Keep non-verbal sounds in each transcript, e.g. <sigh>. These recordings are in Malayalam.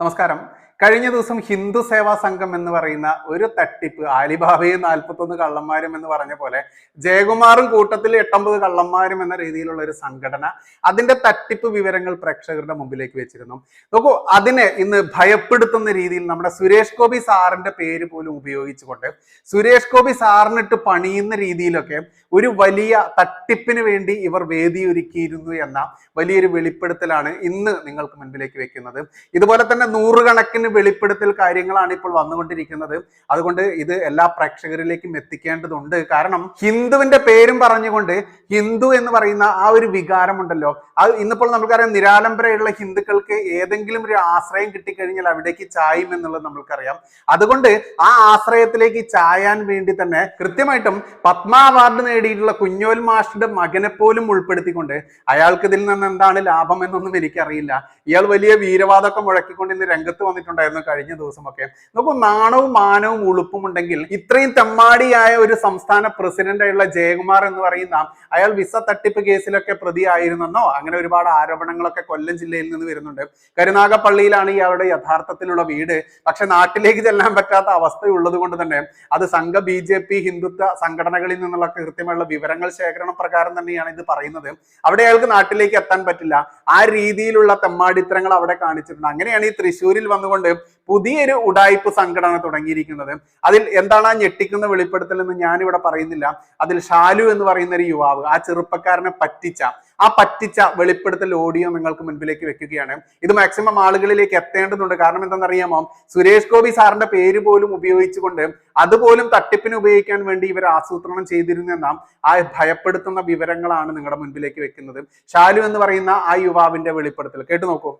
നമസ്കാരം. കഴിഞ്ഞ ദിവസം ഹിന്ദു സേവാ സംഘം എന്ന് പറയുന്ന ഒരു തട്ടിപ്പ് ആലിബാബയും നാൽപ്പത്തൊന്ന് കള്ളന്മാരും എന്ന് പറഞ്ഞ പോലെ ജയകുമാറും കൂട്ടത്തിൽ എട്ടൊമ്പത് കള്ളന്മാരും എന്ന രീതിയിലുള്ള ഒരു സംഘടന അതിന്റെ തട്ടിപ്പ് വിവരങ്ങൾ പ്രേക്ഷകരുടെ മുമ്പിലേക്ക് വെച്ചിരുന്നു. നോക്കൂ അതിനെ ഇന്ന് ഭയപ്പെടുത്തുന്ന രീതിയിൽ നമ്മുടെ സുരേഷ് ഗോപി സാറിന്റെ പേര് പോലും ഉപയോഗിച്ചുകൊണ്ട് സുരേഷ് ഗോപി സാറിനിട്ട് പണിയുന്ന രീതിയിലൊക്കെ ഒരു വലിയ തട്ടിപ്പിന് വേണ്ടി ഇവർ വേദിയൊരുക്കിയിരുന്നു എന്ന വലിയൊരു വെളിപ്പെടുത്തലാണ് ഇന്ന് നിങ്ങൾക്ക് മുൻപിലേക്ക് വെക്കുന്നത്. ഇതുപോലെ തന്നെ നൂറുകണക്കിന് വെളിപ്പെടുത്തൽ കാര്യങ്ങളാണ് ഇപ്പോൾ വന്നുകൊണ്ടിരിക്കുന്നത്. അതുകൊണ്ട് ഇത് എല്ലാ പ്രേക്ഷകരിലേക്കും എത്തിക്കേണ്ടതുണ്ട്. കാരണം ഹിന്ദുവിന്റെ പേരും പറഞ്ഞുകൊണ്ട് ഹിന്ദു എന്ന് പറയുന്ന ആ ഒരു വികാരമുണ്ടല്ലോ. അത് ഇന്നിപ്പോൾ നമുക്കറിയാം നിരാലംബരയുള്ള ഹിന്ദുക്കൾക്ക് ഏതെങ്കിലും ഒരു ആശ്രയം കിട്ടിക്കഴിഞ്ഞാൽ അവിടേക്ക് ചായും എന്നുള്ളത് നമ്മൾക്കറിയാം. അതുകൊണ്ട് ആ ആശ്രയത്തിലേക്ക് ചായാൻ വേണ്ടി തന്നെ കൃത്യമായിട്ടും പത്മ അവാർഡ് നേടിയിട്ടുള്ള കുഞ്ഞോൽ മാഷിന്റെ മകനെ പോലും ഉൾപ്പെടുത്തിക്കൊണ്ട് അയാൾക്ക് ഇതിൽ നിന്ന് എന്താണ് ലാഭം എന്നൊന്നും എനിക്കറിയില്ല. ഇയാൾ വലിയ വീരവാദമൊക്കെ മുഴക്കിക്കൊണ്ട് ഇന്ന് രംഗത്ത് വന്നിട്ടുണ്ടായിരുന്നു കഴിഞ്ഞ ദിവസമൊക്കെ. നോക്കൂ നാണവും മാനവും ഉളുപ്പും ഉണ്ടെങ്കിൽ ഇത്രയും തെമ്മാടിയായ ഒരു സംസ്ഥാന പ്രസിഡന്റ് ആയുള്ള ജയകുമാർ എന്ന് പറയുന്ന അയാൾ വിസ തട്ടിപ്പ് കേസിലൊക്കെ പ്രതിയായിരുന്നെന്നോ അങ്ങനെ ഒരുപാട് ആരോപണങ്ങളൊക്കെ കൊല്ലം ജില്ലയിൽ നിന്ന് വരുന്നുണ്ട്. കരുനാഗപ്പള്ളിയിലാണ് ഇയാളുടെ യഥാർത്ഥത്തിലുള്ള വീട്. പക്ഷെ നാട്ടിലേക്ക് ചെല്ലാൻ പറ്റാത്ത അവസ്ഥയുള്ളത് കൊണ്ട് തന്നെ അത് സംഘ ബി ജെ പി ഹിന്ദുത്വ സംഘടനകളിൽ നിന്നുള്ള കൃത്യമായുള്ള വിവരങ്ങൾ ശേഖരണം പ്രകാരം തന്നെയാണ് ഇത് പറയുന്നത്. അവിടെ അയാൾക്ക് നാട്ടിലേക്ക് എത്താൻ പറ്റില്ല. ആ രീതിയിലുള്ള തെമ്മാടിത്തരങ്ങൾ അവിടെ കാണിച്ചിട്ടുണ്ട്. അങ്ങനെയാണ് ഈ തൃശ്ശൂരിൽ വന്നുകൊണ്ട് പുതിയൊരു ഉടായ്പ് സംഘടന തുടങ്ങിയിരിക്കുന്നത്. അതിൽ എന്താണ് ആ ഞെട്ടിക്കുന്ന വെളിപ്പെടുത്തൽ എന്ന് ഞാനിവിടെ പറയുന്നില്ല. അതിൽ ഷാലു എന്ന് പറയുന്ന ഒരു യുവാവ് ആ ചെറുപ്പക്കാരനെ പറ്റിച്ച ആ പറ്റിച്ച വെളിപ്പെടുത്തൽ ഓഡിയോ നിങ്ങൾക്ക് മുൻപിലേക്ക് വെക്കുകയാണ്. ഇത് മാക്സിമം ആളുകളിലേക്ക് എത്തേണ്ടതുണ്ട്. കാരണം എന്താണെന്നറിയാമോ? സുരേഷ് ഗോപി സാറിന്റെ പേര് പോലും ഉപയോഗിച്ചുകൊണ്ട് അതുപോലും തട്ടിപ്പിന് ഉപയോഗിക്കാൻ വേണ്ടി ഇവർ ആസൂത്രണം ചെയ്തിരുന്നെന്ന ആ ഭയപ്പെടുത്തുന്ന വിവരങ്ങളാണ് നിങ്ങളുടെ മുൻപിലേക്ക് വെക്കുന്നത്. ഷാലു എന്ന് പറയുന്ന ആ യുവാവിന്റെ വെളിപ്പെടുത്തൽ. കേട്ടു നോക്കൂ.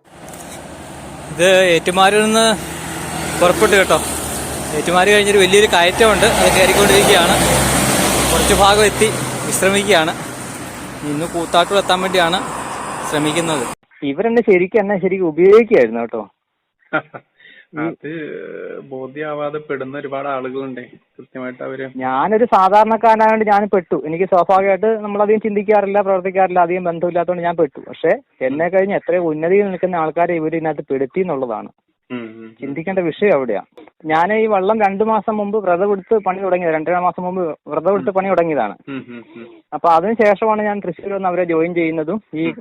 ഇത് ഏറ്റുമാരിൽ നിന്ന് പുറപ്പെട്ടു കേട്ടോ. ഏറ്റുമാരി കഴിഞ്ഞൊരു വലിയൊരു കയറ്റമുണ്ട്. അത് കയറിക്കൊണ്ടിരിക്കുകയാണ്. കുറച്ച് ഭാഗം എത്തി. വിശ്രമിക്കുകയാണ്. ഇന്ന് കൂത്താട്ടൂർ എത്താൻ വേണ്ടിയാണ് ശ്രമിക്കുന്നത്. ഇവരെന്നെ ശരിക്കും എന്നെ ശരിക്കും ഉപയോഗിക്കുകയായിരുന്നു കേട്ടോ. <laughs> അത് ബോധ്യാവാതെ പെടുന്ന ഒരുപാട് ആളുകളുണ്ട്. കൃത്യമായിട്ട് അവർ. ഞാനൊരു സാധാരണക്കാരനായതുകൊണ്ട് ഞാൻ പെട്ടു. എനിക്ക് സ്വാഭാവികമായിട്ട് നമ്മളധികം ചിന്തിക്കാറില്ല പ്രവർത്തിക്കാറില്ല അധികം ബന്ധമില്ലാത്തതുകൊണ്ട് ഞാൻ പെട്ടു. പക്ഷെ എന്നെ കഴിഞ്ഞ് എത്രയോ ഉന്നതിയിൽ നിൽക്കുന്ന ആൾക്കാരെ ഇവർ ഇതിനകത്ത് പെടുത്തി എന്നുള്ളതാണ്. ചിന്തിക്കേണ്ട വിഷയം അവിടെയാ. ഞാൻ ഈ വള്ളം രണ്ടു മാസം മുമ്പ് വ്രതം എടുത്ത് പണി തുടങ്ങിയത് രണ്ടര മാസം മുമ്പ് വ്രതം എടുത്ത് പണി തുടങ്ങിയതാണ്. അപ്പൊ അതിനുശേഷമാണ് ഞാൻ തൃശ്ശൂർ വന്ന് അവരെ ജോയിൻ ചെയ്യുന്നതും ഈ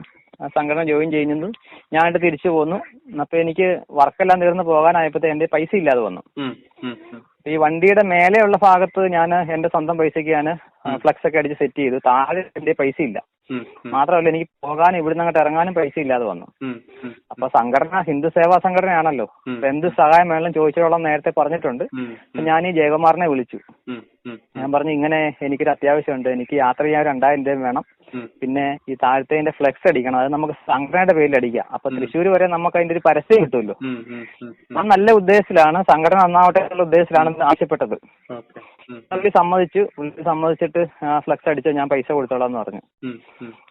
സംഘടന ജോയിൻ ചെയ്യുന്നതും. ഞാനിട്ട് തിരിച്ചു പോന്നു. അപ്പൊ എനിക്ക് വർക്കെല്ലാം തീർന്ന് പോകാനായപ്പോഴത്തെ എന്റെ പൈസ ഇല്ലാതെ വന്നു. ഈ വണ്ടിയുടെ മേലെയുള്ള ഭാഗത്ത് ഞാൻ എന്റെ സ്വന്തം പൈസക്ക് ഞാൻ ഫ്ലക്സ് ഒക്കെ അടിച്ച് സെറ്റ് ചെയ്തു. താഴെ എന്റെ പൈസ ഇല്ല. മാത്രമല്ല എനിക്ക് പോകാനും ഇവിടുന്ന് അങ്ങോട്ട് ഇറങ്ങാനും പൈസ ഇല്ലാതെ വന്നു. അപ്പൊ സംഘടന ഹിന്ദു സേവാ സംഘടനയാണല്ലോ. എന്ത് സഹായം വേണമെങ്കിലും ചോദിച്ചോളാം നേരത്തെ പറഞ്ഞിട്ടുണ്ട്. ഞാൻ ഈ ജയകുമാറിനെ വിളിച്ചു. ഞാൻ പറഞ്ഞു ഇങ്ങനെ എനിക്കൊരു അത്യാവശ്യമുണ്ട്. എനിക്ക് യാത്ര ചെയ്യാൻ രണ്ടായിരം രൂപ വേണം. പിന്നെ ഈ താഴത്തേന്റെ ഫ്ലെക്സ് അടിക്കണം. അത് നമുക്ക് സംഘടനയുടെ പേരിൽ അടിക്കാം. അപ്പൊ തൃശ്ശൂർ വരെ നമുക്ക് അതിന്റെ ഒരു പരസ്യം കിട്ടുമല്ലോ. ആ നല്ല ഉദ്ദേശത്തിലാണ്. സംഘടന നന്നാവട്ടെ എന്നുള്ള ഉദ്ദേശത്തിലാണ് ആവശ്യപ്പെട്ടത്. പുള്ളി സമ്മതിച്ചു. പുള്ളി സമ്മതിച്ചിട്ട് ഫ്ലക്സ് അടിച്ച ഞാൻ പൈസ കൊടുത്തോളാം എന്ന് പറഞ്ഞു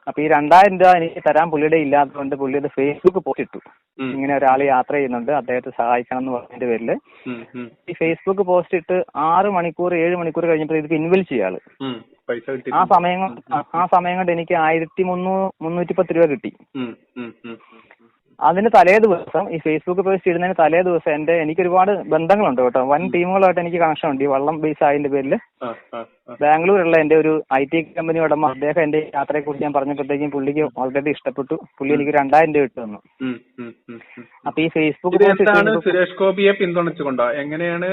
അപ്പൊ ഈ രണ്ടായിരം രൂപ എനിക്ക് തരാൻ പുള്ളിയുടെ ഇല്ലാത്തതുകൊണ്ട് പുള്ളി അത് ഫേസ്ബുക്ക് പോസ്റ്റ് ഇട്ടു. ഇങ്ങനെ ഒരാൾ യാത്ര ചെയ്യുന്നുണ്ട്. അദ്ദേഹത്തെ സഹായിക്കണം എന്ന് പറഞ്ഞതിന്റെ ഉം, ഈ ഫേസ്ബുക്ക് പോസ്റ്റ് ഇട്ട് ആറ് മണിക്കൂർ ഏഴ് മണിക്കൂർ കഴിഞ്ഞപ്പോൾ ഇത് പിൻവലിച്ചു ചെയ്യാൾ ആ സമയം ആ- സമയം കൊണ്ട് എനിക്ക് ആയിരത്തി മുന്നൂ മുന്നൂറ്റി പത്ത് രൂപ കിട്ടി. അതിന് തലേ ദിവസം ഈ ഫേസ്ബുക്ക് പോസ്റ്റ് ഇടുന്നതിന് തലേ ദിവസം എന്റെ എനിക്ക് ഒരുപാട് ബന്ധങ്ങളുണ്ട് കേട്ടോ. വൻ ടീമുകളായിട്ട് എനിക്ക് കണക്ഷൻ ഉണ്ട്. ഈ വള്ളം ബേസ് ആയതിന്റെ പേരിൽ. ബാംഗ്ലൂരുള്ള എന്റെ ഒരു ഐ ടി കമ്പനി ഉടമ അദ്ദേഹം എന്റെ യാത്രയെ കുറിച്ച് ഞാൻ പറഞ്ഞപ്പോഴത്തേക്കും പുള്ളിക്ക് ഓൾറെഡി ഇഷ്ടപ്പെട്ടു. പുള്ളി എനിക്ക് രണ്ടായിരം രൂപ ഇട്ടു തന്നു. അപ്പൊ ഈ ഫേസ്ബുക്ക് സുരേഷ് ഗോപിയെ പിന്തുണച്ചുകൊണ്ടോ? എങ്ങനെയാണ്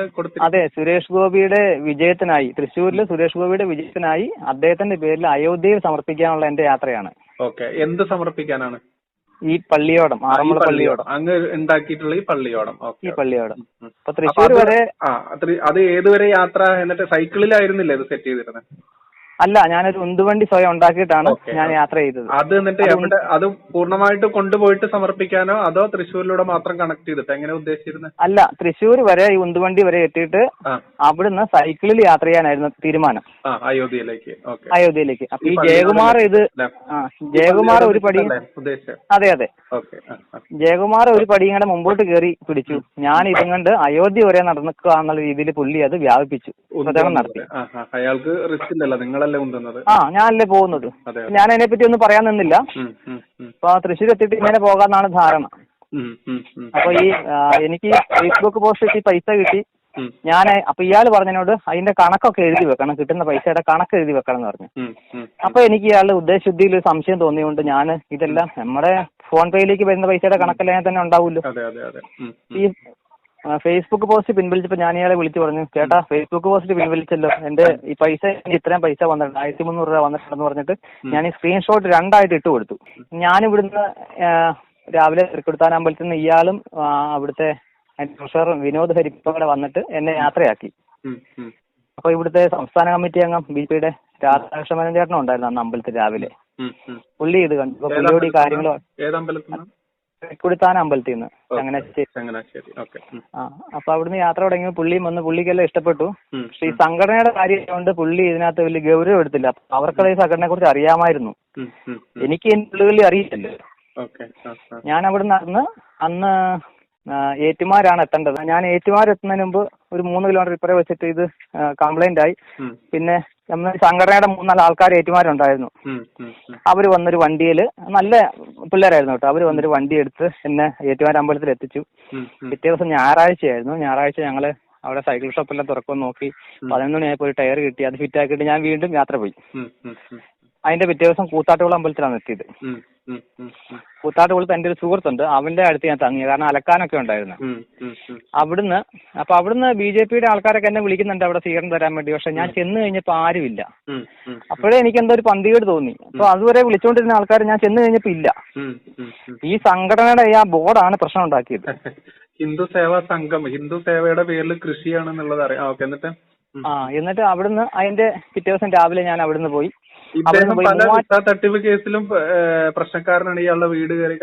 അതെ സുരേഷ് ഗോപിയുടെ വിജയത്തിനായി തൃശ്ശൂരിൽ സുരേഷ് ഗോപിയുടെ വിജയത്തിനായി അദ്ദേഹത്തിന്റെ പേരിൽ അയോധ്യയിൽ സമർപ്പിക്കാനുള്ള എന്റെ യാത്രയാണ്. ഓക്കെ എന്ത് സമർപ്പിക്കാനാണ്? ഈ പള്ളിയോടം ആറന്മുള പള്ളിയോടം. അങ്ങ് ഉണ്ടാക്കിയിട്ടുള്ള ഈ പള്ളിയോടം. ഈ പള്ളിയോടം. അപ്പൊ തൃശ്ശൂർ വരെ ആ അത് അത് ഏതുവരെ യാത്ര? എന്നിട്ട് സൈക്കിളിലായിരുന്നില്ലേ ഇത് സെറ്റ് ചെയ്തിരുന്നത് അല്ല ഞാനൊരു ഉന്തുവണ്ടി സ്വയം ഉണ്ടാക്കിയിട്ടാണ് ഞാൻ യാത്ര ചെയ്തത്. അത് എന്നിട്ട് എവിടെ അത് പൂർണമായിട്ട് കൊണ്ടുപോയിട്ട് സമർപ്പിക്കാനോ അതോ തൃശ്ശൂരിലൂടെ മാത്രം കണക്ട് ചെയ്തിട്ട്? എങ്ങനെ ഉദ്ദേശിച്ചിരുന്നത് അല്ല തൃശ്ശൂർ വരെ ഈ ഉന്തുവണ്ടി വരെ എത്തിയിട്ട് അവിടുന്ന് സൈക്കിളിൽ യാത്ര ചെയ്യാനായിരുന്നു തീരുമാനം. അയോധ്യയിലേക്ക്. അയോധ്യയിലേക്ക്. അപ്പൊ ഈ ജയകുമാർ ഇത്? ജയകുമാർ ഒരു പടി അതെ അതെ. ജയകുമാർ ഒരു പടി ഇങ്ങനെ മുമ്പോട്ട് കയറി പിടിച്ചു. ഞാൻ ഇതും കണ്ട് അയോധ്യ വരെ നടക്കുക എന്നുള്ള രീതിയിൽ പുള്ളി അത് വ്യാപിപ്പിച്ചു. നടത്തി. അയാൾക്ക് റിസ്ക് ഇല്ലല്ലോ. ഉന്തുന്നത് ആ ഞാനല്ലേ പോകുന്നത്. ഞാൻ അതിനെ പറ്റി ഒന്നും പറയാൻ നിന്നില്ല. അപ്പൊ തൃശ്ശൂർ എത്തിയിട്ട് ഇങ്ങനെ പോകാന്നാണ് ധാരണ. അപ്പൊ ഈ എനിക്ക് ഫേസ്ബുക്ക് പോസ്റ്റ് കിട്ടി പൈസ കിട്ടി. ഞാൻ അപ്പൊ ഇയാൾ പറഞ്ഞതിനോട് അതിന്റെ കണക്കൊക്കെ എഴുതി വെക്കണം കിട്ടുന്ന പൈസയുടെ കണക്ക് എഴുതി വെക്കണം എന്ന് പറഞ്ഞു. അപ്പൊ എനിക്ക് ഇയാളുടെ ഉദ്ദേശശുദ്ധിയിൽ ഒരു സംശയം തോന്നിയുകൊണ്ട് ഞാൻ ഇതെല്ലാം നമ്മുടെ ഫോൺ പേയിലേക്ക് വരുന്ന പൈസയുടെ കണക്കെല്ലാം തന്നെ ഉണ്ടാവുമല്ലോ. ഈ ആ, ഫേസ്ബുക്ക് പോസ്റ്റ് പിൻവലിച്ചപ്പോ ഞാൻ ഇയാളെ വിളിച്ചു പറഞ്ഞു ചേട്ടാ ഫേസ്ബുക്ക് പോസ്റ്റ് പിൻവലിച്ചല്ലോ. എന്റെ ഈ പൈസ എനിക്ക് ഇത്രയും പൈസ വന്നിട്ടുണ്ട്. ആയിരത്തി മുന്നൂറ് രൂപ വന്നിട്ടുണ്ടെന്ന് പറഞ്ഞിട്ട് ഞാൻ ഈ സ്ക്രീൻഷോട്ട് രണ്ടായിട്ട് ഇട്ട് കൊടുത്തു. ഞാൻ ഇവിടുന്ന് രാവിലെ തൃക്കൊടുത്താൻ അമ്പലത്തിൽ നിന്ന് ഇയാളും അവിടുത്തെ ട്രഷറും വിനോദ് ഹരിപ്പടെ വന്നിട്ട് എന്നെ യാത്രയാക്കി. അപ്പൊ ഇവിടുത്തെ സംസ്ഥാന കമ്മിറ്റി അംഗം ബി പിയുടെ രാധാകൃഷ്ണ ചേട്ടനും ഉണ്ടായിരുന്നു അന്ന് അമ്പലത്തിൽ രാവിലെ. പുള്ളി ഇത് കണ്ടു. പുള്ളിയോട് ഈ കാര്യങ്ങളോ കാര്യങ്ങൾ ഏത് അമ്പലത്തിൽ നിന്നാ? ചങ്ങനാശ്ശേരി. ആ അപ്പൊ അവിടുന്ന് യാത്ര തുടങ്ങി പുള്ളിയും വന്ന് പുള്ളിക്കെല്ലാം ഇഷ്ടപ്പെട്ടു. പക്ഷെ ഈ സംഘടനയുടെ കാര്യം കൊണ്ട് പുള്ളി ഇതിനകത്ത് വലിയ ഗൗരവം എടുത്തില്ല. അവർക്ക് അവർക്കത് ഈ സംഘടനയെ കുറിച്ച് അറിയാമായിരുന്നു. എനിക്ക് ഉം, ഉം. എനിക്ക് പുള്ളികളി അറിയില്ലല്ലോ. ഞാൻ അവിടെ നിന്ന് അന്ന് ആ, ഏറ്റുമാരാണ് എത്തേണ്ടത്. ഞാൻ ഏറ്റുമാർ എത്തുന്നതിന് മുമ്പ് ഒരു മൂന്ന് കിലോമീറ്റർ ഇപ്പറേ വെച്ചിട്ട് ഇത് കംപ്ലൈന്റ് ആയി. പിന്നെ സംഘടനയുടെ മൂന്നാൽ ആൾക്കാർ ഏറ്റുമാരുണ്ടായിരുന്നു. അവർ വന്നൊരു വണ്ടിയിൽ നല്ല പിള്ളേരായിരുന്നു കേട്ടോ. അവർ വന്നൊരു വണ്ടി എടുത്ത് എന്നെ ഏറ്റുമാർ അമ്പലത്തിൽ എത്തിച്ചു. പിറ്റേ ദിവസം ഞായറാഴ്ചയായിരുന്നു. ഞായറാഴ്ച ഞങ്ങൾ അവിടെ സൈക്കിൾ ഷോപ്പെല്ലാം തുറക്കുമെന്ന് നോക്കി പതിനൊന്ന് മണിയായപ്പോൾ ഒരു ടയർ കിട്ടി. അത് ഫിറ്റ് ആക്കിയിട്ട് ഞാൻ വീണ്ടും യാത്ര പോയി. അതിന്റെ പിറ്റേ ദിവസം കൂത്താട്ടുകുളം അമ്പലത്തിലാണ് എത്തിയത്. ഉം, ഉം, എന്റെ ഒരു സുഹൃത്തുണ്ട്. അവന്റെ അടുത്ത് ഞാൻ തങ്ങിയത് കാരണം അലക്കാനൊക്കെ ഉണ്ടായിരുന്നു. അവിടുന്ന് അപ്പൊ അവിടുന്ന് ബി ജെ പിയുടെ ആൾക്കാരൊക്കെ എന്നെ വിളിക്കുന്നുണ്ട് അവിടെ സ്വീകരണം തരാൻ വേണ്ടി. പക്ഷെ ഞാൻ ചെന്ന് കഴിഞ്ഞപ്പോ ആരുമില്ല. അപ്പോഴേ എനിക്ക് എന്തോ ഒരു പന്തികേട് തോന്നി. അപ്പൊ അതുവരെ വിളിച്ചോണ്ടിരുന്ന ആൾക്കാർ ഞാൻ ചെന്ന് കഴിഞ്ഞപ്പോ ഇല്ല. ഈ സംഘടനയുടെ ആ ബോർഡാണ് പ്രശ്നം ഉണ്ടാക്കിയത്. <laughs> ഹിന്ദു സേവാ സംഘം. ഹിന്ദു സേവയുടെ പേരിൽ കൃഷിയാണെന്നുള്ളത് അറിയാം. എന്നിട്ട്? ആ എന്നിട്ട് അവിടുന്ന് അതിന്റെ പിറ്റേ ദിവസം രാവിലെ ഞാൻ അവിടുന്ന് പോയി. ഇദ്ദേഹം പല വിസ തട്ടിപ്പ് കേസിലും പ്രശ്നക്കാരനാണ് ഇയാളുടെ വീട് കയറി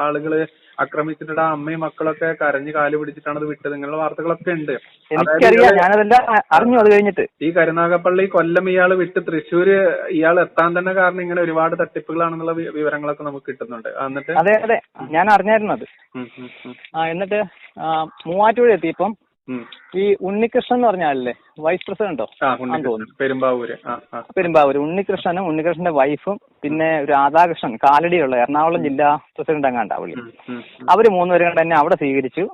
ആളുകൾ ആക്രമിച്ചിട്ട് ആ അമ്മയും മക്കളൊക്കെ കരഞ്ഞ് കാൽ പിടിച്ചിട്ടാണ് അത് വിട്ടത് ഇങ്ങനെയുള്ള വാർത്തകളൊക്കെ ഉണ്ട്. എനിക്കറിയാം ഞാനതെല്ലാം അ- അറിഞ്ഞു അത് കഴിഞ്ഞിട്ട്. ഈ കരുനാഗപ്പള്ളി കൊല്ലം ഇയാൾ വിട്ട് തൃശ്ശൂര് ഇയാൾ എത്താൻ തന്നെ കാരണം ഇങ്ങനെ ഒരുപാട് തട്ടിപ്പുകളാണെന്നുള്ള വിവരങ്ങളൊക്കെ നമുക്ക് കിട്ടുന്നുണ്ട്. എന്നിട്ട്? അതെ അതെ. ഞാൻ അറിഞ്ഞായിരുന്നു അത്. എന്നിട്ട് മൂവാറ്റുപുഴ എത്തിയപ്പം. ഈ ഉണ്ണികൃഷ്ണൻ എന്ന് പറഞ്ഞാലല്ലേ വൈസ് പ്രസിഡന്റോ പെരുമ്പാവൂര്. പെരുമ്പാവൂര്. ഉണ്ണികൃഷ്ണനും ഉണ്ണികൃഷ്ണന്റെ വൈഫും പിന്നെ രാധാകൃഷ്ണൻ കാലടിയുള്ള എറണാകുളം ജില്ലാ പ്രസിഡന്റ് അങ്ങാണ്ടാ പുള്ളി. അവർ മൂന്നുപേരും കണ്ട് എന്നെ അവിടെ സ്വീകരിച്ചു.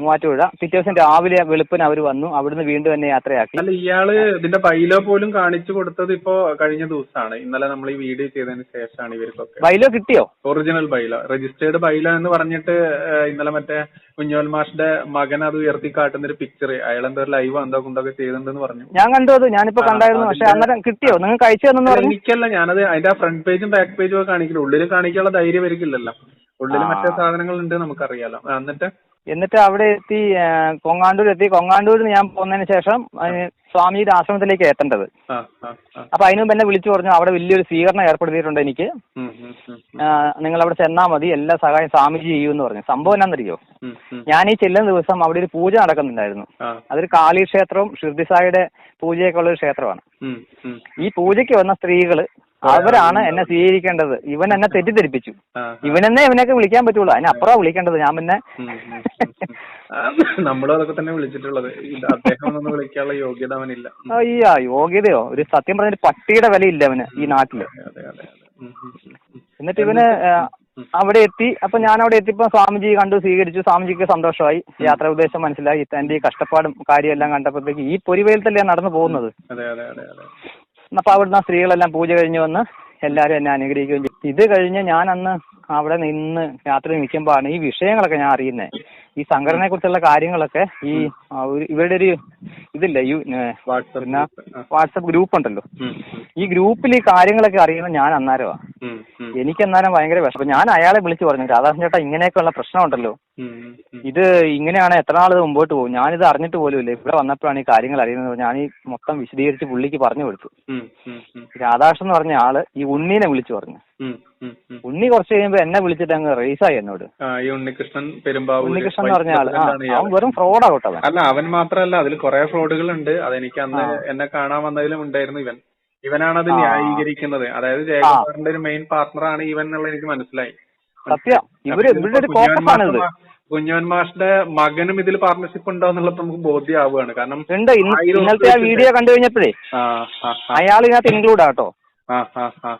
മൂവാറ്റുപുഴ. പിറ്റേ ദിവസം രാവിലെ വെളുപ്പിന് അവർ വന്നു. അവിടുന്ന് വീണ്ടും തന്നെ യാത്രയാക്കി. അല്ല ഇയാൾ ഇതിന്റെ ബൈലോ പോലും കാണിച്ചു കൊടുത്തത് ഇപ്പോ കഴിഞ്ഞ ദിവസമാണ് ഇന്നലെ നമ്മൾ ഈ വീഡിയോ ചെയ്തതിന് ശേഷമാണ് ഇവർക്കൊക്കെ. ബൈലോ കിട്ടിയോ? ഒറിജിനൽ ബൈലോ രജിസ്റ്റേർഡ് ബൈലോ എന്ന് പറഞ്ഞിട്ട് ഇന്നലെ മറ്റേ കുഞ്ഞോൽ മാഷിന്റെ മകൻ അത് ഉയർത്തി കാട്ടുന്ന ഒരു പിക്ചർ അയാൾ എന്തോ ലൈവ് എന്തോ കൊണ്ടൊക്കെ ചെയ്തിട്ടുണ്ടെന്ന് പറഞ്ഞു. ഞാൻ കണ്ടു അത്. ഞാനിപ്പോ കണ്ടായിരുന്നു. പക്ഷെ അന്നേരം കിട്ടിയോ? നിങ്ങൾക്ക് അയച്ചു തന്നെന്ന് പറഞ്ഞു. എനിക്കല്ല ഞാനത്. അതിന്റെ ഫ്രണ്ട് പേജും ബാക്ക് പേജും ഒക്കെ കാണിക്കില്ല ഉള്ളിൽ കാണിക്കാനുള്ള ധൈര്യം ഇവർക്കില്ലല്ലോ ഉള്ളിൽ ആ. മറ്റേ സാധനങ്ങൾ ഉണ്ട് നമുക്കറിയാലോ എന്നിട്ട്? എന്നിട്ട് അവിടെ എത്തി കൊങ്ങാണ്ടൂർ എത്തി. കൊങ്ങാണ്ടൂരിൽ ഞാൻ പോകുന്നതിന് ശേഷം സ്വാമിയുടെ ആശ്രമത്തിലേക്ക് എത്തേണ്ടത്. അപ്പൊ അതിനു മുമ്പ് എന്നെ വിളിച്ചു പറഞ്ഞു അവിടെ വലിയൊരു സ്വീകരണം ഏർപ്പെടുത്തിയിട്ടുണ്ട് എനിക്ക്. നിങ്ങൾ അവിടെ ചെന്നാ മതി എല്ലാ സഹായം സ്വാമിജി ചെയ്യുമെന്ന് പറഞ്ഞു. സംഭവം എന്നാന്നറിയോ. ഞാൻ ഈ ചെല്ലുന്ന ദിവസം അവിടെ ഒരു പൂജ നടക്കുന്നുണ്ടായിരുന്നു. അതൊരു കാളി ക്ഷേത്രവും ഷിർദിസായുടെ പൂജയൊക്കെ ഉള്ള ഒരു ക്ഷേത്രമാണ്. ഈ പൂജയ്ക്ക് വന്ന സ്ത്രീകൾ അവരാണ് എന്നെ സ്വീകരിക്കേണ്ടത്. ഇവൻ എന്നെ തെറ്റിദ്ധരിപ്പിച്ചു. ഇവനെന്നെ ഇവനൊക്കെ വിളിക്കാൻ പറ്റുള്ളൂ. അതിനപ്പുറം വിളിക്കേണ്ടത് ഞാൻ പിന്നെ നമ്മളും അതൊക്കെ തന്നെ വിളിച്ചിട്ടുള്ളത്. അദ്ദേഹം വിളിക്കാനുള്ള യോഗ്യത അവനില്ല. അയ്യാ യോഗ്യതയോ? ഒരു സത്യം പറഞ്ഞ പട്ടിയുടെ വിലയില്ല അവന് ഈ നാട്ടിൽ. എന്നിട്ട് ഇവന് അവിടെ എത്തി. അപ്പൊ ഞാൻ അവിടെ എത്തിയപ്പോ സ്വാമിജി കണ്ടു സ്വീകരിച്ചു. സ്വാമിജിക്ക് സന്തോഷമായി. യാത്ര ഉദ്ദേശം മനസ്സിലായി. എന്റെ ഈ കഷ്ടപ്പാടും കാര്യമെല്ലാം കണ്ടപ്പോഴത്തേക്ക് ഈ പൊരിവെയിലത്തല്ലേ നടന്നു പോകുന്നത്? അപ്പൊ അവിടുന്ന് ആ സ്ത്രീകളെല്ലാം പൂജ കഴിഞ്ഞ് വന്ന് എല്ലാവരും എന്നെ അനുഗ്രഹിക്കുകയും ചെയ്തു. ഇത് കഴിഞ്ഞ് ഞാൻ അന്ന് അവിടെ നിന്ന് രാത്രി നിൽക്കുമ്പോഴാണ് ഈ വിഷയങ്ങളൊക്കെ ഞാൻ അറിയുന്നത് ഈ സംഘടനയെ കുറിച്ചുള്ള കാര്യങ്ങളൊക്കെ ഈ ഇവരുടെ ഒരു ഇതില്ല ഏ, വാട്സപ്പ് പിന്നെ ഗ്രൂപ്പ്. വാട്സപ്പ് ഗ്രൂപ്പ് ഉണ്ടല്ലോ ഈ ഗ്രൂപ്പിൽ ഈ കാര്യങ്ങളൊക്കെ അറിയുന്നത് ഞാൻ ഉം, എനിക്ക് അന്നേരം ഭയങ്കര വിഷമം. ഞാൻ അയാളെ വിളിച്ചു പറഞ്ഞു രാധാകൃഷ്ണൻ ചേട്ടാ ഇങ്ങനെയൊക്കെയുള്ള പ്രശ്നമുണ്ടല്ലോ. ഇത് ഇങ്ങനെയാണ് എത്ര നാൾ ഇത് മുമ്പോട്ട് പോകും? ഞാനിത് അറിഞ്ഞിട്ട് പോലും ഇല്ല ഇവിടെ വന്നപ്പോഴാണ് ഈ കാര്യങ്ങൾ അറിയുന്നത്. ഞാൻ ഈ മൊത്തം വിശദീകരിച്ച് പുള്ളിക്ക് പറഞ്ഞു കൊടുത്തു. രാധാകൃഷ്ണൻ എന്ന് പറഞ്ഞ ആൾ ഈ ഉണ്ണീനെ വിളിച്ചു പറഞ്ഞു. ഉണ്ണി കുറച്ച് കഴിയുമ്പോ എന്നെ വിളിച്ചിട്ട് അങ്ങ് റേസായി എന്നോട്. ഈ ഉണ്ണികൃഷ്ണൻ പെരുമ്പാവൂർ ഉണ്ണികൃഷ്ണൻ എന്ന് പറഞ്ഞ ആൾ. ആ അവൻ വെറും ഫ്രോഡാ കേട്ടവൻ അല്ല അവൻ മാത്രല്ല അതിൽ കുറെ ഫ്രോഡുകൾ ഉണ്ട് അതെനിക്ക് അന്ന് എന്നെ കാണാൻ വന്നതിലും ഉണ്ടായിരുന്നു ഇവൻ. ഇവനാണ് അത്. ന്യായീകരിക്കുന്നത്. അതായത് ജയകുമാറിന്റെ ഒരു മെയിൻ പാർട്ണറാണ് ഇവൻ എന്നുള്ളത് എനിക്ക് മനസ്സിലായി. സത്യം. ഇവർ ഇവരുടെ ഒരു കോപ്പസ് ആണിത് മാഷ് കുഞ്ഞോൻ മാഷിന്റെ മകനും ഇതിൽ പാർട്ണർഷിപ്പ് ഉണ്ടോ എന്നുള്ളത് നമുക്ക് ബോധ്യമാവുകയാണ് കാരണം ഉണ്ട്. ഇന്ന് ആയിരം ഇന്നലത്തെ ആ വീഡിയോ കണ്ടു കഴിഞ്ഞപ്പോഴേ ആ, ആ, ആ. അയാൾ ഇതിനകത്ത് ഇൻക്ലൂഡ് ആട്ടോ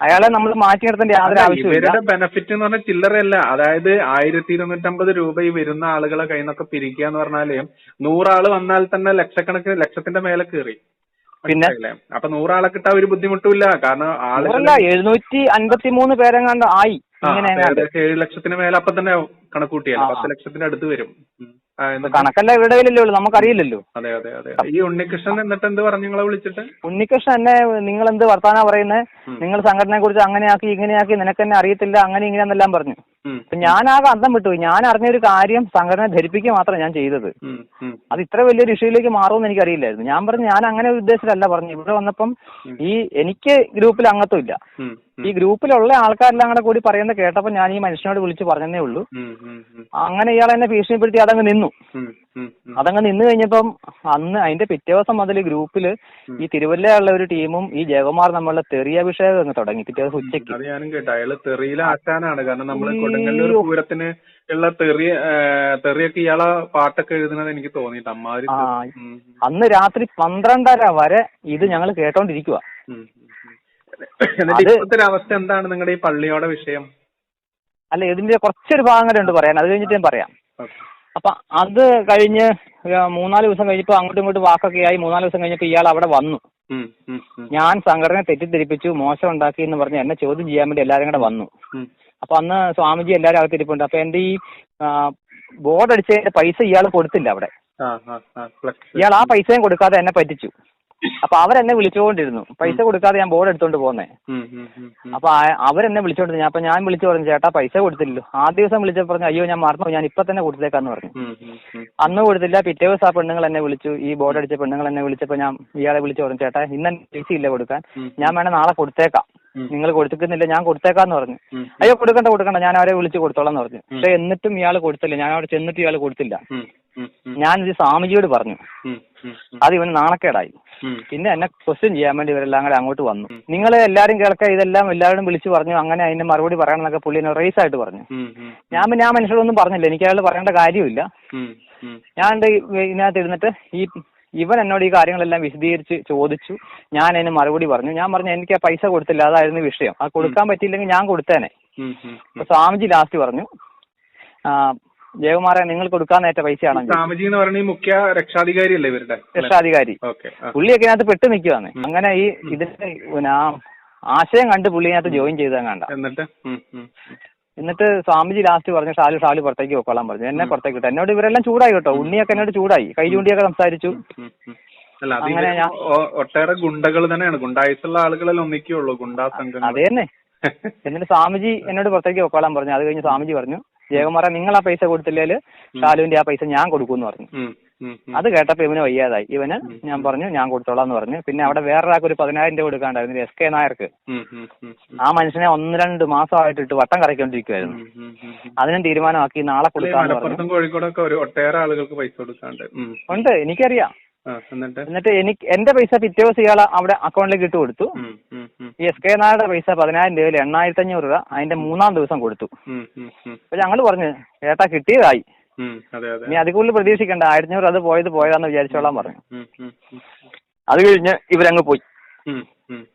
അയാളെ നമ്മൾ മാറ്റി നിർത്തേണ്ട യാതൊരു ആവശ്യമില്ല ഇവരുടെ ബെനിഫിറ്റ് എന്ന് പറഞ്ഞാൽ ചില്ലറയല്ല. അതായത് ആയിരത്തി ഇരുന്നൂറ്റമ്പത് രൂപ ഈ വരുന്ന ആളുകളെ കയ്യിൽ നിന്നൊക്കെ പിരിക്കുക എന്ന് പറഞ്ഞാൽ നൂറാൾ വന്നാൽ തന്നെ ലക്ഷക്കണക്കിന് ലക്ഷത്തിന്റെ മേലെ കയറി പിന്നെ? അപ്പൊ നൂറാളെ കിട്ടാൻ ഒരു ബുദ്ധിമുട്ടില്ല കാരണം ആളുകൾ നൂറല്ല എഴുന്നൂറ്റി അൻപത്തി മൂന്ന് പേരെങ്ങാണ്ട് ആയി ഏകദേശം ഏഴ് ലക്ഷത്തിന് മേലെ അപ്പൊ തന്നെ ആ. പത്ത് ലക്ഷത്തിന്റെ അടുത്ത് വരും. കണക്കല്ല ഇവിടെ കയ്യിലല്ലേ നമുക്കറിയില്ലല്ലോ. അതെ അതെ അതെ ഈ ഉണ്ണികൃഷ്ണൻ എന്നിട്ട് എന്ത് പറഞ്ഞു നിങ്ങളെ വിളിച്ചിട്ട്? ഉണ്ണികൃഷ്ണൻ എന്നെ നിങ്ങൾ എന്ത് വർത്താനാ പറയുന്നത് നിങ്ങൾ സംഘടനയെ കുറിച്ച് അങ്ങനെയാക്കി ഇങ്ങനെയാക്കി നിനക്ക് എന്നെ അറിയത്തില്ല അങ്ങനെ ഇങ്ങനെയെന്നെല്ലാം പറഞ്ഞു. ഞാൻ ആകെ അന്തം വിട്ടു ഞാൻ അറിഞ്ഞൊരു കാര്യം സംഘടന ധരിപ്പിക്കുക മാത്രം ഞാൻ ചെയ്തത്. അത് ഇത്ര വലിയൊരു ഇഷ്യൂയിലേക്ക് മാറുമെന്ന് എനിക്കറിയില്ലായിരുന്നു. ഞാൻ പറഞ്ഞു ഞാൻ അങ്ങനെ ഒരു ഉദ്ദേശത്തിലല്ല പറഞ്ഞു. ഇവിടെ വന്നപ്പം ഈ എനിക്ക് ഗ്രൂപ്പിൽ അംഗത്വം ഇല്ല. ഈ ഗ്രൂപ്പിലുള്ള ആൾക്കാരെല്ലാം കൂടെ കൂടി പറയുന്നത് കേട്ടപ്പോൾ ഞാൻ ഈ മനുഷ്യനോട് വിളിച്ച് പറഞ്ഞതേ ഉള്ളൂ. അങ്ങനെ ഇയാൾ എന്നെ ഭീഷണിപ്പെടുത്തി അതങ്ങ് നിന്നു. അതങ്ങ് നിന്ന് കഴിഞ്ഞപ്പം അന്ന് അതിന്റെ പിറ്റേ ദിവസം മുതൽ ഗ്രൂപ്പിൽ ഈ തിരുവല്ലയുള്ള ഒരു ടീമും ഈ ജയകുമാർ നമ്മളുടെ തെറിയഭിഷേകം അങ്ങ് തുടങ്ങി പിറ്റേ ദിവസം ഉച്ചയ്ക്ക്. അത് ഞാനും കേട്ടു. അയാൾ തെറിയിലെ ആശാനാണ്. കാരണം നമ്മൾ അയ്യോ. കൊടുങ്ങല്ലൂർ പൂരത്തിന് ഉള്ള തെറി ഏ, തെറിയൊക്കെ ഇയാളെ പാട്ടൊക്കെ എഴുതുന്നത് എനിക്ക് അമ്മാതിരി അന്ന് രാത്രി പന്ത്രണ്ടര വരെ ഇത് ഞങ്ങൾ കേട്ടോണ്ടിരിക്കുക. എന്നിട്ട് അത് ഇപ്പോഴത്തെ ഒരു അവസ്ഥ എന്താണ് നിങ്ങളുടെ ഈ പള്ളിയോടെ വിഷയം? അല്ല ഇതിന്റെ കുറച്ചൊരു ഭാഗം കൂടെ ഉണ്ട് പറയാൻ. അത് കഴിഞ്ഞിട്ട് ഞാൻ പറയാം. അപ്പൊ അത് കഴിഞ്ഞ് മൂന്നാൽ ദിവസം കഴിഞ്ഞപ്പോ അങ്ങോട്ടും ഇങ്ങോട്ടും വാക്കൊക്കെ ആയി. മൂന്നാൽ ദിവസം കഴിഞ്ഞപ്പോ ഇയാൾ അവിടെ വന്നു. ഞാൻ സംഘടന തെറ്റിദ്ധരിപ്പിച്ചു മോശം ഉണ്ടാക്കി എന്ന് പറഞ്ഞ് എന്നെ ചോദ്യം ചെയ്യാൻ വേണ്ടി എല്ലാവരും കൂടെ വന്നു. അപ്പൊ അന്ന് സ്വാമിജി എല്ലാവരും അകത്തിരിപ്പുണ്ട് അപ്പൊ എന്റെ ഈ ബോർഡ് അടിച്ചതിന്റെ പൈസ ഇയാൾ കൊടുത്തില്ല അവിടെ. ഇയാൾ ആ പൈസയും കൊടുക്കാതെ എന്നെ പറ്റിച്ചു. അപ്പൊ അവരെന്നെ വിളിച്ചുകൊണ്ടിരുന്നു. പൈസ കൊടുക്കാതെ ഞാൻ ബോർഡ് എടുത്തോണ്ട് പോന്നേ. അപ്പൊ അവരെന്നെ വിളിച്ചോണ്ടിരുന്നു അപ്പൊ ഞാൻ വിളിച്ചു പറഞ്ഞു ചേട്ടാ പൈസ കൊടുത്തില്ലല്ലോ. ആ ദിവസം വിളിച്ചപ്പോൾ പറഞ്ഞു അയ്യോ ഞാൻ മറന്നു ഞാൻ ഇപ്പൊ തന്നെ കൊടുത്തേക്കാന്ന് പറഞ്ഞു. അന്ന് കൊടുത്തില്ല പിറ്റേ ദിവസം ആ പെണ്ണുങ്ങൾ എന്നെ വിളിച്ചു ഈ ബോർഡ് അടിച്ച പെണ്ണുങ്ങൾ എന്നെ വിളിച്ചപ്പോ ഞാൻ ഇയാളെ വിളിച്ചു പറഞ്ഞു ചേട്ടാ ഇന്ന് പൈസ ഇല്ല കൊടുക്കാൻ. ഞാൻ വേണേ നാളെ കൊടുത്തേക്കാം. നിങ്ങൾ കൊടുത്തിക്കുന്നില്ല ഞാൻ കൊടുത്തേക്കാന്ന് പറഞ്ഞു. അയ്യോ കൊടുക്കണ്ട കൊടുക്കണ്ട ഞാൻ അവരെ വിളിച്ച് കൊടുത്തോളാം എന്ന് പറഞ്ഞു. പക്ഷെ എന്നിട്ടും ഇയാൾ കൊടുത്തില്ല ഞാൻ അവിടെ ചെന്നിട്ട് ഇയാൾ കൊടുത്തില്ല. ഞാൻ ഇത് സ്വാമിജിയോട് പറഞ്ഞു. അത് ഇവന് നാണക്കേടായി. പിന്നെ എന്നെ ക്വസ്റ്റ്യൻ ചെയ്യാൻ വേണ്ടി ഇവരെല്ലാം കൂടെ അങ്ങോട്ട് വന്നു. നിങ്ങൾ എല്ലാരും കേൾക്കാൻ ഇതെല്ലാം എല്ലാവരും വിളിച്ചു പറഞ്ഞു. അങ്ങനെ അതിന്റെ മറുപടി പറയണമെന്നൊക്കെ പുള്ളി എന്നെ റേസ് ആയിട്ട് പറഞ്ഞു. ഞാൻ പിന്നെ ആ മനുഷ്യരൊന്നും പറഞ്ഞില്ല. എനിക്ക് അയാൾ പറയേണ്ട കാര്യമില്ല. ഞാൻ ഇതിനകത്ത് ഇരുന്നിട്ട് ഈ ഇവൻ എന്നോട് ഈ കാര്യങ്ങളെല്ലാം വിശദീകരിച്ച് ചോദിച്ചു. ഞാൻ അതിന് മറുപടി പറഞ്ഞു. ഞാൻ പറഞ്ഞു എനിക്ക് ആ പൈസ കൊടുത്തില്ല. അതായിരുന്നു വിഷയം. ആ കൊടുക്കാൻ പറ്റിയില്ലെങ്കിൽ ഞാൻ കൊടുത്തേനെ. സ്വാമിജി ലാസ്റ്റ് പറഞ്ഞു ജയകുമാറെ നിങ്ങൾ കൊടുക്കാൻ നേറ്റ പൈസയാണോ? സ്വാമിജി എന്ന് മുഖ്യ രക്ഷാധികാരി അല്ലേ ഇവരുടെ? രക്ഷാധികാരി. പുള്ളിയൊക്കെ ഇതിനകത്ത് പെട്ട് നിൽക്കുവാണ് അങ്ങനെ ഈ ഇതിന്റെ പിന്നെ ആശയം കണ്ട് പുള്ളി ഇതിനകത്ത് ജോയിൻ ചെയ്താൽ എന്നിട്ട്? ഉം, ഉം, എന്നിട്ട് സ്വാമിജി ലാസ്റ്റ് പറഞ്ഞു ഷാലു ഷാലു പുറത്തേക്ക് വെക്കോളാൻ പറഞ്ഞു. എന്നെ പുറത്തേക്ക് വിട്ടു. എന്നോട് ഇവരെല്ലാം ചൂടായി കേട്ടോ. ഉണ്ണിയൊക്കെ എന്നോട് ചൂടായി. കൈ ചൂണ്ടിയൊക്കെ സംസാരിച്ചു. അങ്ങനെ ഒട്ടേറെ ഗുണ്ടകൾ തന്നെയാണ്. ഗുണ്ടായുസുള്ള ആളുകളെല്ലാം ഒന്നിക്കുള്ളൂ. ഗുണ്ടാ സംഘം അതെ തന്നെ. എന്നിട്ട് സ്വാമിജി എന്നോട് പുറത്തേക്ക് വെക്കോളാൻ പറഞ്ഞു. അത് കഴിഞ്ഞ് സ്വാമിജി പറഞ്ഞു ജയകുമാറ നിങ്ങൾ ആ പൈസ കൊടുത്തില്ലേൽ ഷാലുവിന്റെ ആ പൈസ ഞാൻ കൊടുക്കുമെന്ന് പറഞ്ഞു. അത് കേട്ടപ്പോ ഇവന് വയ്യാതായി. ഇവന് ഞാൻ പറഞ്ഞു ഞാൻ കൊടുത്തോളാം എന്ന് പറഞ്ഞു. പിന്നെ അവിടെ വേറൊരാൾക്ക് ഒരു പതിനായിരം രൂപ കൊടുക്കാണ്ടായിരുന്നു എസ് കെ നായർക്ക്. ആ മനുഷ്യനെ ഒന്ന് രണ്ട് മാസമായിട്ട് ഇട്ട് വട്ടം കറക്കിക്കൊണ്ടിരിക്കുവായിരുന്നു. അതിനും തീരുമാനമാക്കി നാളെ കൊടുക്കാൻ കോഴിക്കോടൊക്കെ ഒട്ടേറെ ആളുകൾക്ക് പൈസ കൊടുക്കാണ്ട്. ഉണ്ട് എനിക്കറിയാം. എന്നിട്ട്? എനിക്ക് എന്റെ പൈസ പിറ്റേ ദിവസം ഇയാൾ അവിടെ അക്കൗണ്ടിലേക്ക് ഇട്ട് കൊടുത്തു. ഈ എസ് കെ നായരുടെ പൈസ പതിനായിരം രൂപയിൽ എണ്ണായിരത്തി അഞ്ഞൂറ് രൂപ അതിന്റെ മൂന്നാം ദിവസം കൊടുത്തു. അപ്പൊ ഞങ്ങൾ പറഞ്ഞു ഏട്ടാ കിട്ടിയതായി. നീ അതെ അതിൽ കൂടുതൽ പ്രതീക്ഷിക്കണ്ട. ആയിരത്തി അഞ്ഞൂറ് അത് പോയത് പോയതാന്ന് വിചാരിച്ചോളാൻ പറഞ്ഞു. അത് കഴിഞ്ഞ് ഇവരങ്ങ് പോയി.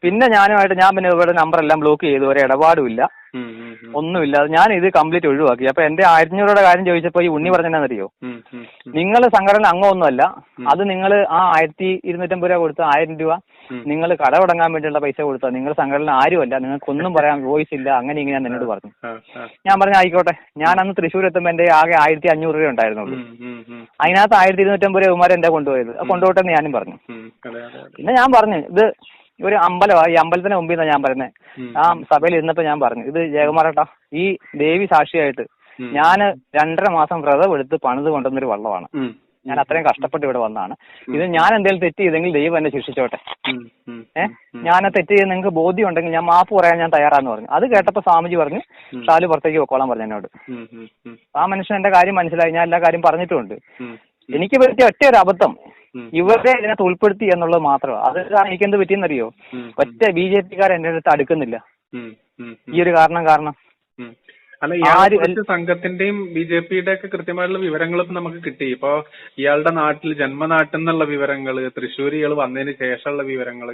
പിന്നെ ഞാനുമായിട്ട് ഞാൻ പിന്നെ ഇവരുടെ നമ്പർ എല്ലാം ബ്ലോക്ക് ചെയ്തു. ഒരു ഇടപാടും ഇല്ല. ഉം, ഉം, ഉം, ഒന്നുമില്ല ഞാൻ ഇത് കംപ്ലീറ്റ് ഒഴിവാക്കി. അപ്പൊ എന്റെ ആയിരത്തിഞ്ഞൂറുടെ കാര്യം ചോദിച്ചപ്പോ ഈ ഉണ്ണി പറഞ്ഞെന്നറിയോ. നിങ്ങൾ സംഘടന അംഗമൊന്നുമല്ല. അത് നിങ്ങൾ ആ ആയിരത്തി ഇരുന്നൂറ്റമ്പത് രൂപ കൊടുത്ത ആയിരം രൂപ നിങ്ങൾ കട തുടങ്ങാൻ വേണ്ടിയുള്ള പൈസ കൊടുത്താൽ നിങ്ങൾ സംഘടന ആരുമല്ല. നിങ്ങൾക്കൊന്നും പറയാൻ വോയിസ് ഇല്ല. അങ്ങനെ ഇങ്ങനെ ഞാൻ എന്നോട് പറഞ്ഞു. ഞാൻ പറഞ്ഞു ആയിക്കോട്ടെ. ഞാൻ അന്ന് തൃശ്ശൂർ എത്തുമ്പോൾ എന്റെ ആകെ ആയിരത്തി അഞ്ഞൂറ് രൂപ ഉണ്ടായിരുന്നുള്ളൂ. അതിനകത്ത് ആയിരത്തി ഇരുന്നൂറ്റമ്പത് രൂപ എന്താ കൊണ്ടുപോയത്? കൊണ്ടുപോട്ടെന്ന് കൊണ്ടുപോട്ടെ എന്ന് ഞാനും പറഞ്ഞു. പിന്നെ ഞാൻ പറഞ്ഞു ഇത് ഒരു അമ്പലമാണ് ഈ അമ്പലത്തിന് മുമ്പിൽ നിന്നാണ് ഞാൻ പറയുന്നത് ആ സഭയിൽ ഇരുന്നപ്പോ ഞാൻ പറഞ്ഞു ഇത് ജയകുമാരേട്ടാ ഈ ദേവി സാക്ഷിയായിട്ട് ഞാൻ ഞാൻ രണ്ടര മാസം വ്രതം എടുത്ത് പണിത് കൊണ്ടുവന്നൊരു വള്ളമാണ്. ഞാൻ അത്രയും കഷ്ടപ്പെട്ട് ഇവിടെ വന്നതാണ് ഇത് ഞാൻ എന്തെങ്കിലും തെറ്റ് ചെയ്തെങ്കിൽ ദൈവം എന്നെ ശിക്ഷിച്ചോട്ടെ. ഏഹ് ഞാൻ തെറ്റ് ചെയ്ത് നിങ്ങൾക്ക് ബോധ്യം ഉണ്ടെങ്കിൽ ഞാൻ മാപ്പ് പറയാൻ ഞാൻ തയ്യാറാന്ന് പറഞ്ഞു. അത് കേട്ടപ്പോ സ്വാമിജി പറഞ്ഞു ഷാലു പുറത്തേക്ക് പൊക്കോളാൻ പറഞ്ഞു എന്നോട്. ആ മനുഷ്യൻ എന്റെ കാര്യം മനസ്സിലായി. ഞാൻ എല്ലാ കാര്യം പറഞ്ഞിട്ടുമുണ്ട്. ഉം, എനിക്ക് പറ്റിയ ഒറ്റ ഒരു അബദ്ധം. ഇവരെ ഇതിനകത്ത് ഉൾപ്പെടുത്തി എന്നുള്ളത് മാത്രമാണ് അത് കാരണം എനിക്ക് എന്ത് പറ്റിയെന്നറിയോ? ഒറ്റ ബി ജെ പിക്കാർ എന്റെ അടുത്ത് അടുക്കുന്നില്ല. ഈ ഒരു കാരണം കാരണം. അല്ല സംഘത്തിന്റെയും ബി ജെ പിയുടെ ഒക്കെ കൃത്യമായിട്ടുള്ള വിവരങ്ങൾ ഇപ്പൊ നമുക്ക് കിട്ടി. ഇപ്പൊ ഇയാളുടെ നാട്ടിൽ ജന്മനാട്ടിൽ നിന്നുള്ള വിവരങ്ങൾ തൃശ്ശൂർ ഇയാൾ വന്നതിന് ശേഷമുള്ള വിവരങ്ങൾ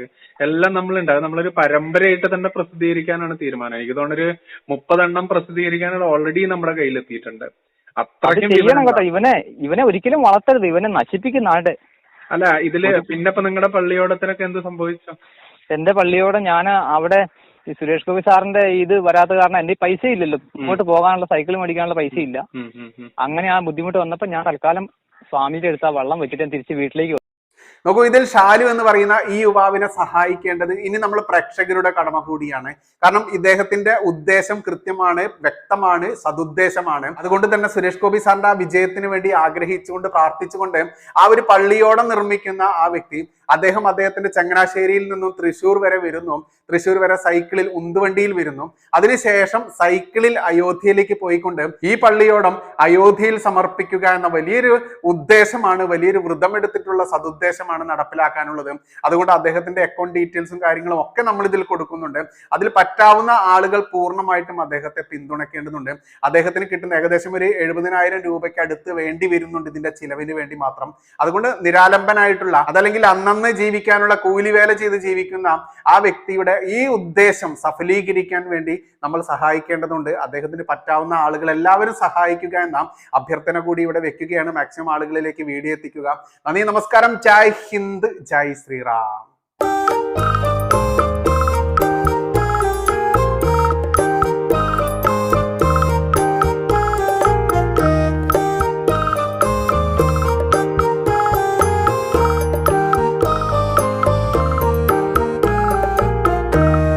എല്ലാം നമ്മളുണ്ട്. അത് നമ്മളൊരു പരമ്പരയായിട്ട് തന്നെ പ്രസിദ്ധീകരിക്കാനാണ് തീരുമാനം. എനിക്ക് തോന്നുന്നു ഒരു മുപ്പതെണ്ണം പ്രസിദ്ധീകരിക്കാനുള്ള ഓൾറെഡി നമ്മുടെ കയ്യിലെത്തിയിട്ടുണ്ട്. അത്രയ്ക്കും ചെയ്യണം കേട്ടോ. ഇവനെ ഇവനെ ഒരിക്കലും വളർത്തരുത്. ഇവനെ നശിപ്പിക്കുന്ന ആളുടെ അല്ല ഇതിൽ പിന്നെ നിങ്ങളുടെ പള്ളിയോടത്തിനൊക്കെ എന്ത് സംഭവിച്ചു? എന്റെ പള്ളിയോടെ ഞാൻ അവിടെ ഈ സുരേഷ് ഗോപി സാറിന്റെ ഇത് വരാത്ത കാരണം എന്റെ പൈസ ഇല്ലല്ലോ. ഇങ്ങോട്ട് പോകാനുള്ള സൈക്കിൾ മേടിക്കാനുള്ള പൈസ ഇല്ല. അങ്ങനെ ആ ബുദ്ധിമുട്ട് വന്നപ്പോ ഞാൻ തൽക്കാലം സ്വാമിയുടെ അടുത്ത് ആ വെള്ളം വെച്ചിട്ട് ഞാൻ തിരിച്ച് വീട്ടിലേക്ക്. നോക്കൂ ഇതിൽ ഷാലു എന്ന് പറയുന്ന ഈ യുവാവിനെ സഹായിക്കേണ്ടത് ഇനി നമ്മൾ പ്രേക്ഷകരുടെ കടമ കൂടിയാണ്. കാരണം ഇദ്ദേഹത്തിന്റെ ഉദ്ദേശം കൃത്യമാണ് വ്യക്തമാണ് സതുദ്ദേശമാണ്. അതുകൊണ്ട് തന്നെ സുരേഷ് ഗോപി സാറിന്റെ ആ വിജയത്തിന് വേണ്ടി ആഗ്രഹിച്ചുകൊണ്ട് പ്രാർത്ഥിച്ചുകൊണ്ട് ആ ഒരു പള്ളിയോടം നിർമ്മിക്കുന്ന ആ വ്യക്തി അദ്ദേഹം അദ്ദേഹത്തിന്റെ ചങ്ങനാശ്ശേരിയിൽ നിന്നും തൃശ്ശൂർ വരെ വരുന്നു. തൃശ്ശൂർ വരെ സൈക്കിളിൽ ഉന്തുവണ്ടിയിൽ വരുന്നു. അതിനുശേഷം സൈക്കിളിൽ അയോധ്യയിലേക്ക് പോയിക്കൊണ്ട് ഈ പള്ളിയോടം അയോധ്യയിൽ സമർപ്പിക്കുക എന്ന വലിയൊരു ഉദ്ദേശമാണ് വലിയൊരു വ്രതമെടുത്തിട്ടുള്ള സതുദ്ദേശമാണ് നടപ്പിലാക്കാനുള്ളത്. അതുകൊണ്ട് അദ്ദേഹത്തിന്റെ അക്കൗണ്ട് ഡീറ്റെയിൽസും കാര്യങ്ങളും ഒക്കെ നമ്മൾ ഇതിൽ കൊടുക്കുന്നുണ്ട്. അതിൽ പറ്റാവുന്ന ആളുകൾ പൂർണമായിട്ടും അദ്ദേഹത്തെ പിന്തുണയ്ക്കേണ്ടതുണ്ട്. അദ്ദേഹത്തിന് കിട്ടുന്ന ഏകദേശം ഒരു എഴുപതിനായിരം രൂപയ്ക്ക് അടുത്ത് വേണ്ടി വരുന്നുണ്ട് ഇതിന്റെ ചിലവിന് വേണ്ടി മാത്രം. അതുകൊണ്ട് നിരാലംബനായിട്ടുള്ള അതല്ലെങ്കിൽ അന്നന്ന് ജീവിക്കാനുള്ള കൂലിവേല ചെയ്ത് ജീവിക്കുന്ന ആ വ്യക്തിയുടെ ഈ ഉദ്ദേശം സഫലീകരിക്കാൻ വേണ്ടി നമ്മൾ സഹായിക്കേണ്ടതുണ്ട്. അദ്ദേഹത്തിന് പറ്റാവുന്ന ആളുകൾ എല്ലാവരും സഹായിക്കുക എന്ന അഭ്യർത്ഥന കൂടി ഇവിടെ വെക്കുകയാണ്. മാക്സിമം ആളുകളിലേക്ക് വീഡിയോ എത്തിക്കുക. നന്ദി നമസ്കാരം. ജയ് ഹിന്ദ് ജയ് ശ്രീറാം.